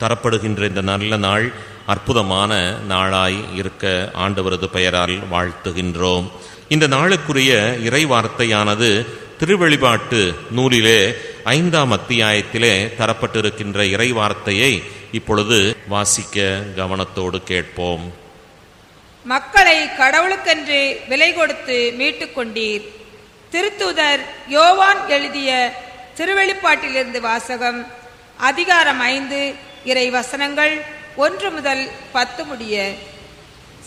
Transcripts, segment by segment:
தரப்படுகின்ற இந்த நல்ல நாள் அற்புதமான நாளாய் இருக்க ஆண்டவரது பெயரால் வாழ்த்துகின்றோம். இந்த நாளுக்குரிய இறை வார்த்தையானது திருவெளிபாட்டு நூலிலே ஐந்தாம் அத்தியாயத்திலே தரப்பட்டிருக்கின்ற இறை வார்த்தையை இப்பொழுது வாசிக்க கவனத்தோடு கேட்போம். மக்களை கடவுளுக்கென்று விலை கொடுத்து மீட்டுக் கொண்டீர். திருத்தூதர் யோவான் எழுதிய திருவெளிப்பாட்டிலிருந்து வாசகம் அதிகாரம் ஐந்து இறை வசனங்கள் ஒன்று முதல் பத்து முடிய.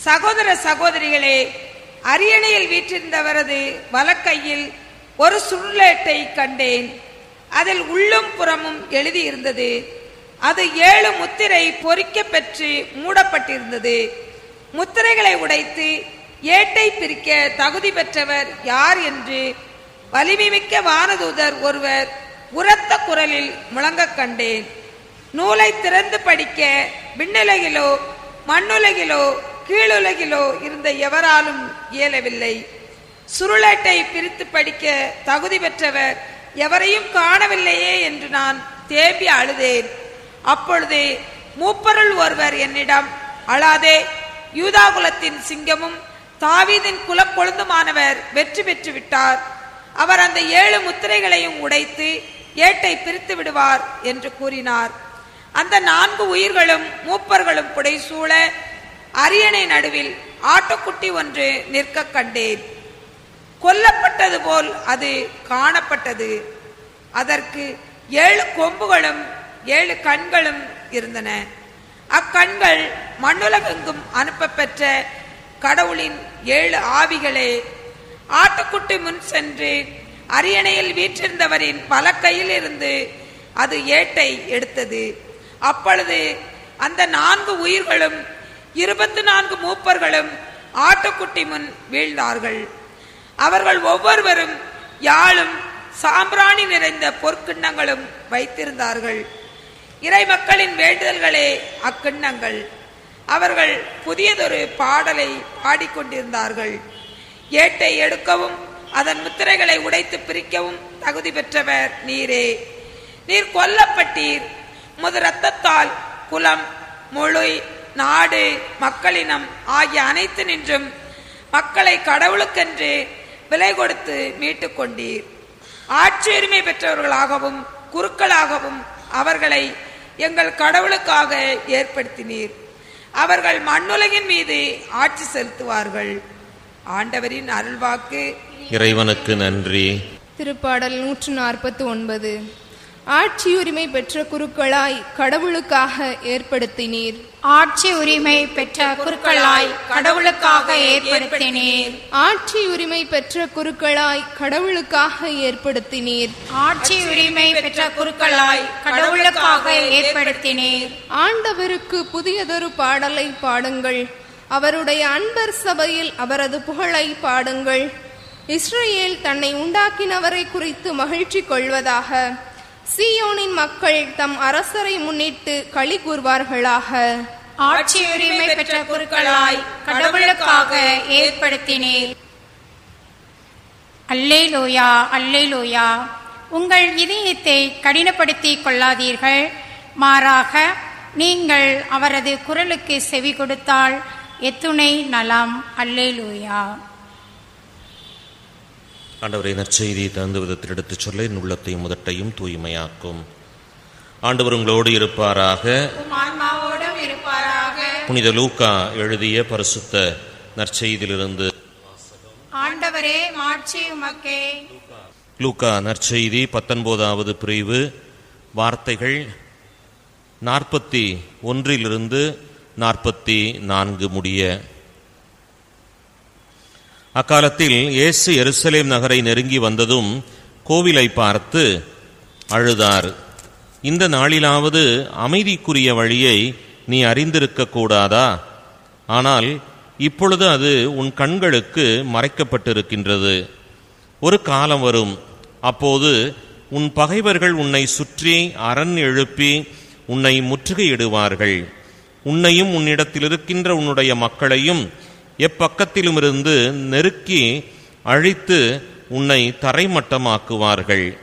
சகோதர சகோதரிகளே அரியணையில் வீற்றிருந்தவரது வலக்கையில் ஒரு சுருளேட்டை கண்டேன். அதில் உள்ளும் புறமும் எழுதியிருந்தது. அது ஏழு முத்திரை பொறிக்க பெற்று மூடப்பட்டிருந்தது. முத்திரைகளை உடைத்து ஏட்டை பிரிக்க தகுதி பெற்றவர் யார் என்று வலிமைமிக்க வானதூதர் ஒருவர் உரத்த குரலில் முழங்க கண்டேன். நூலை திறந்து படிக்க விண்ணுலகிலோ மண்ணுலகிலோ கீழுலகிலோ இருந்த எவராலும் இயலவில்லை. சுருளேட்டை பிரித்து படிக்க தகுதி பெற்றவர் எவரையும் காணவில்லையே என்று நான் தேம்பி அழுதேன். அப்பொழுது மூப்பருள் ஒருவர் என்னிடம் அழாதே யூதாகுலத்தின் சிங்கமும் தாவீதின் குலக்கொழுந்துமானவர் வெற்றி பெற்று விட்டார். அவர் அந்த ஏழு முத்திரைகளையும் உடைத்து ஏட்டை பிரித்து விடுவார் என்று கூறினார். அந்த நான்கு உயிர்களும் மூப்பர்களும் புடைசூழ அரியணை நடுவில் ஆட்டுக்குட்டி ஒன்று நிற்க கண்டேன். கொல்லப்பட்டது போல் அது காணப்பட்டது. அதற்கு ஏழு கொம்புகளும் ஏழு கண்களும் இருந்தன. அக்கண்கள் மண்ணுலகெங்கும் அனுப்பப்பெற்ற கடவுளின் ஏழு ஆவிகளே. ஆட்டுக்குட்டி முன் சென்று அரியணையில் வீற்றிருந்தவரின் பல கையில் இருந்து அது ஏட்டை எடுத்தது. அப்பொழுது அந்த நான்கு உயிர்களும் இருபத்தி நான்கு மூப்பர்களும் ஆட்டுக்குட்டி முன் வீழ்ந்தார்கள். அவர்கள் ஒவ்வொருவரும் யாழும் சாம்பிராணி நிறைந்த பொற்கிண்ணங்களும் வைத்திருந்தார்கள். இறை மக்களின் வேண்டுதல்களே அக்கிண்ணங்கள். அவர்கள் புதியதொரு பாடலை பாடிக்கொண்டிருந்தார்கள். ஏட்டை எடுக்கவும் அதன் முத்திரைகளை உடைத்து பிரிக்கவும் தகுதி பெற்றவர் நீரே. நீர் கொல்லப்பட்டீர் முது ரத்தத்தால் குலம் மொழி நாடு மக்களினம் ஆகிய அனைத்து நின்றும் மக்களை கடவுளுக்கென்று விலை கொடுத்து மீட்டுக் கொண்டீர். ஆட்சியுரிமை பெற்றவர்களாகவும் குருக்களாகவும் அவர்களை எங்கள் கடவுளுக்காக ஏற்படுத்தினீர். அவர்கள் மண்ணுலகின் மீது ஆட்சி செலுத்துவார்கள். ஆண்டவரின் அருள்வாக்கு. இறைவனுக்கு நன்றி. திருப்பாடல் நூற்று நாற்பத்தி ஒன்பது. ஆட்சியுரிமை பெற்ற குருக்களாய் கடவுளுக்காக ஏற்படுத்தினீர். ஆட்சி உரிமை பெற்ற குருக்களாய் கடவுளுக்காக ஏற்படுத்தினீர். ஆட்சி உரிமை பெற்ற குருக்களாய் கடவுளுக்காக ஏற்படுத்தினீர். ஆட்சி உரிமை பெற்ற குருக்களாய் கடவுளுக்காக ஏற்படுத்தினீர். ஆண்டவருக்கு புதியதொரு பாடலை பாடுங்கள். அவருடைய அன்பர் சபையில் அவரது புகழை பாடுங்கள். இஸ்ரவேல் தன்னை உண்டாக்கினவரை குறித்து மகிழ்ச்சி கொள்வதாக. சீயோனின் மக்கள் தம் அரசரை முன்னிட்டு களி கூர்வார்களாக ஆட்சி உரிமை பெற்ற குருக்களாய் கடவுளுக்காக ஏற்படுத்தினீர். அல்லேலூயா அல்லேலூயா. உங்கள் இதயத்தை கடினப்படுத்திக் கொள்ளாதீர்கள். மாறாக நீங்கள் அவரது குரலுக்கு செவி கொடுத்தால் எத்துணை நலம். அல்லேலூயா. ஆண்டவரை நற்செய்தியை தகுந்த விதத்தில் எடுத்துச் சொல்ல என் உள்ளத்தையும் முதட்டையும் தூய்மையாக்கும். ஆண்டவர் உங்களோடு இருப்பாராக. புனித லூக்கா எழுதிய பரிசுத்த நற்செய்தியிலிருந்து ஆண்டவரே மாட்சி உமக்கே. லூக்கா நற்செய்தி பத்தொன்பதாவது பிரிவு வார்த்தைகள் நாற்பத்தி ஒன்றிலிருந்து நாற்பத்தி நான்கு முடிய. அக்காலத்தில் இயேசு எருசலேம் நகரை நெருங்கி வந்ததும் கோவிலை பார்த்து அழுதார். இந்த நாளிலாவது அமைதிக்குரிய வழியை நீ அறிந்திருக்க கூடாதா? ஆனால் இப்பொழுது அது உன் கண்களுக்கு மறைக்கப்பட்டிருக்கின்றது. ஒரு காலம் வரும். அப்போது உன் பகைவர்கள் உன்னை சுற்றி அரண் எழுப்பி உன்னை முற்றுகையிடுவார்கள். உன்னையும் உன்னிடத்தில் இருக்கின்ற உன்னுடைய மக்களையும் எப்பக்கத்திலுமிருந்து நெருக்கி அழித்து உன்னை தரைமட்டமாக்குவார்கள்.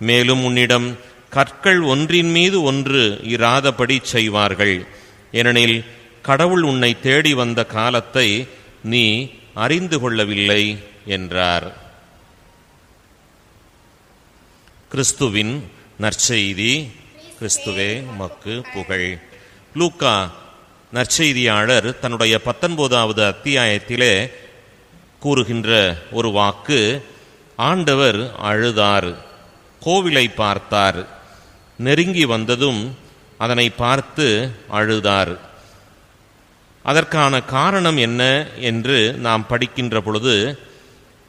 மேலும் உன்னிடம் கற்கள் ஒன்றின் மீது ஒன்று இராதபடி செய்வார்கள். ஏனெனில் கடவுள் உன்னை தேடி வந்த காலத்தை நீ அறிந்து கொள்ளவில்லை என்றார். கிறிஸ்துவின் நற்செய்தி கிறிஸ்துவே மக்கு புகழ். லூக்கா நற்செய்தியாளர் தன்னுடைய பத்தொன்பதாவது அத்தியாயத்திலே கூறுகின்ற ஒரு வாக்கு ஆண்டவர் அழுதார் கோவிலை பார்த்தார் நெருங்கி வந்ததும் அதனை பார்த்து அழுதார். அதற்கான காரணம் என்ன? என்று நாம் படிக்கின்ற பொழுது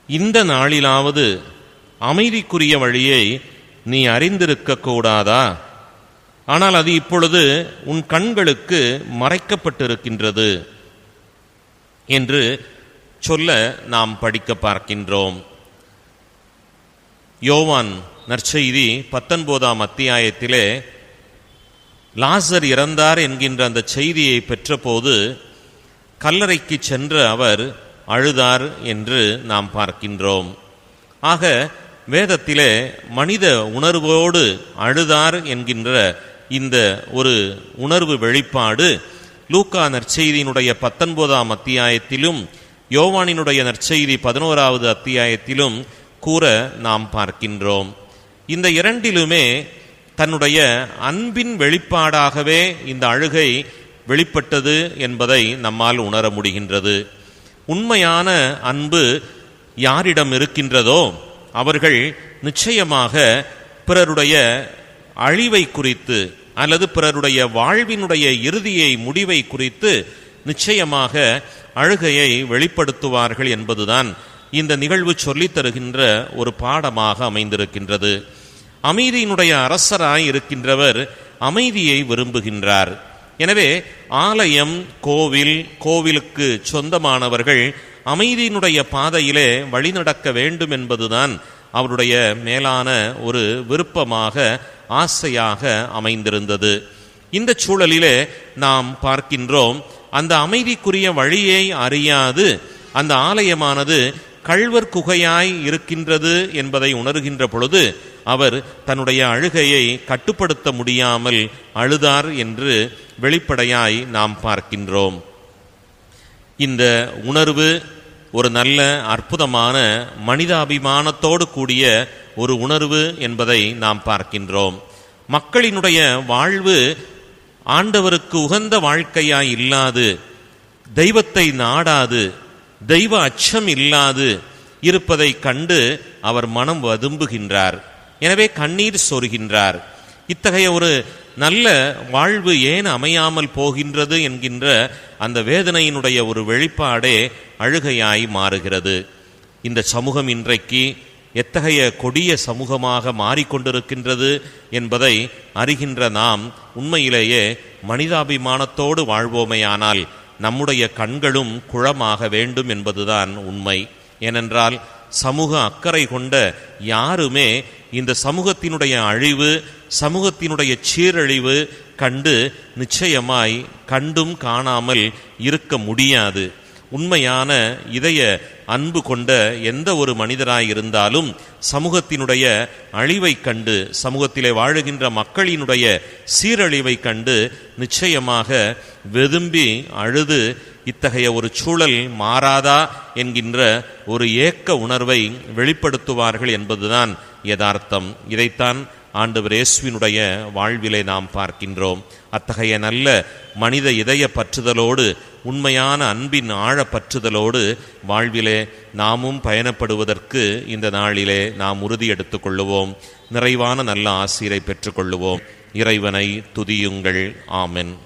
இந்த நாளிலாவது அமைதிக்குரிய வழியை நீ அறிந்திருக்க கூடாதா ஆனால் அது இப்பொழுது உன் கண்களுக்கு மறைக்கப்பட்டிருக்கின்றது என்று சொல்ல நாம் படிக்க பார்க்கின்றோம். யோவான் நற்செய்தி பத்தொன்பதாம் அத்தியாயத்திலே லாசர் இறந்தார் என்கின்ற அந்த செய்தியை பெற்றபோது கல்லறைக்கு சென்ற அவர் அழுதார் என்று நாம் பார்க்கின்றோம். ஆக வேதத்திலே மனித உணர்வோடு அழுதார் என்கின்ற இந்த ஒரு உணர்வு வெளிப்பாடு லூக்கா நற்செய்தியினுடைய பத்தொன்பதாம் அத்தியாயத்திலும் யோவானினுடைய நற்செய்தி பதினோராவது அத்தியாயத்திலும் கூற நாம் பார்க்கின்றோம். இந்த இரண்டிலுமே தன்னுடைய அன்பின் வெளிப்பாடாகவே இந்த அழுகை வெளிப்பட்டது என்பதை நம்மால் உணர முடிகின்றது. உண்மையான அன்பு யாரிடம் இருக்கின்றதோ அவர்கள் நிச்சயமாக பிறருடைய அழிவை குறித்து அல்லது பிறருடைய வாழ்வினுடைய இறுதியை முடிவை குறித்து நிச்சயமாக அழுகையை வெளிப்படுத்துவார்கள் என்பதுதான் இந்த நிகழ்வு சொல்லித் தருகின்ற ஒரு பாடமாக அமைந்திருக்கின்றது. அமைதியினுடைய அரசராய் இருக்கின்றவர் அமைதியை விரும்புகின்றார். எனவே ஆலயம் கோவில் கோவிலுக்கு சொந்தமானவர்கள் அமைதியினுடைய பாதையிலே வழிநடக்க வேண்டும் என்பதுதான் அவருடைய மேலான ஒரு விருப்பமாக ஆசையாக அமைந்திருந்தது. இந்த சூழலிலே நாம் பார்க்கின்றோம் அந்த அமைதிக்குரிய வழியை அறியாது அந்த ஆலயமானது கள்வர் குகையாய் இருக்கின்றது என்பதை உணர்கின்ற பொழுது அவர் தன்னுடைய அழுகையை கட்டுப்படுத்த முடியாமல் அழுதார் என்று வெளிப்படையாய் நாம் பார்க்கின்றோம். இந்த உணர்வு ஒரு நல்ல அற்புதமான மனிதாபிமானத்தோடு கூடிய ஒரு உணர்வு என்பதை நாம் பார்க்கின்றோம். மக்களினுடைய வாழ்வு ஆண்டவருக்கு உகந்த வாழ்க்கையாய் இல்லாது தெய்வத்தை நாடாது தெய்வ அச்சம் இல்லாது இருப்பதை கண்டு அவர் மனம் வதும்புகின்றார். எனவே கண்ணீர் சொருகின்றார். இத்தகைய ஒரு நல்ல வாழ்வு ஏன் அமையாமல் போகின்றது என்கின்ற அந்த வேதனையினுடைய ஒரு வெளிப்பாடே அழுகையாய் மாறுகிறது. இந்த சமூகம் இன்றைக்கு எத்தகைய கொடிய சமூகமாக மாறிக்கொண்டிருக்கின்றது என்பதை அறிகின்ற நாம் உண்மையிலேயே மனிதாபிமானத்தோடு வாழ்வோமையானால் நம்முடைய கண்களும் குளமாக வேண்டும் என்பதுதான் உண்மை. ஏனென்றால் சமூக அக்கறை கொண்ட யாருமே இந்த சமூகத்தினுடைய அழிவு சமூகத்தினுடைய சீரழிவு கண்டு நிச்சயமாய் கண்டும் காணாமல் இருக்க முடியாது. உண்மையான இதய அன்பு கொண்ட எந்த ஒரு மனிதராய் இருந்தாலும் சமூகத்தினுடைய அழிவை கண்டு சமூகத்திலே வாழுகின்ற மக்களினுடைய சீரழிவை கண்டு நிச்சயமாக வெதும்பி அழுது இத்தகைய ஒரு சூழல் மாறாதா என்கின்ற ஒரு ஏக்க உணர்வை வெளிப்படுத்துவார்கள் என்பதுதான் யதார்த்தம். இதைத்தான் ஆண்டவர் இயேசுவினுடைய வாழ்விலே நாம் பார்க்கின்றோம். அத்தகைய நல்ல மனித இதய பற்றுதலோடு உண்மையான அன்பின் ஆழ பற்றுதலோடு வாழ்விலே நாமும் பயணப்படுவதற்கு இந்த நாளிலே நாம் உறுதி எடுத்துக்கொள்ளுவோம். நிறைவான நல்ல ஆசிரை பெற்றுக்கொள்ளுவோம். இறைவனை துதியுங்கள். ஆமென்.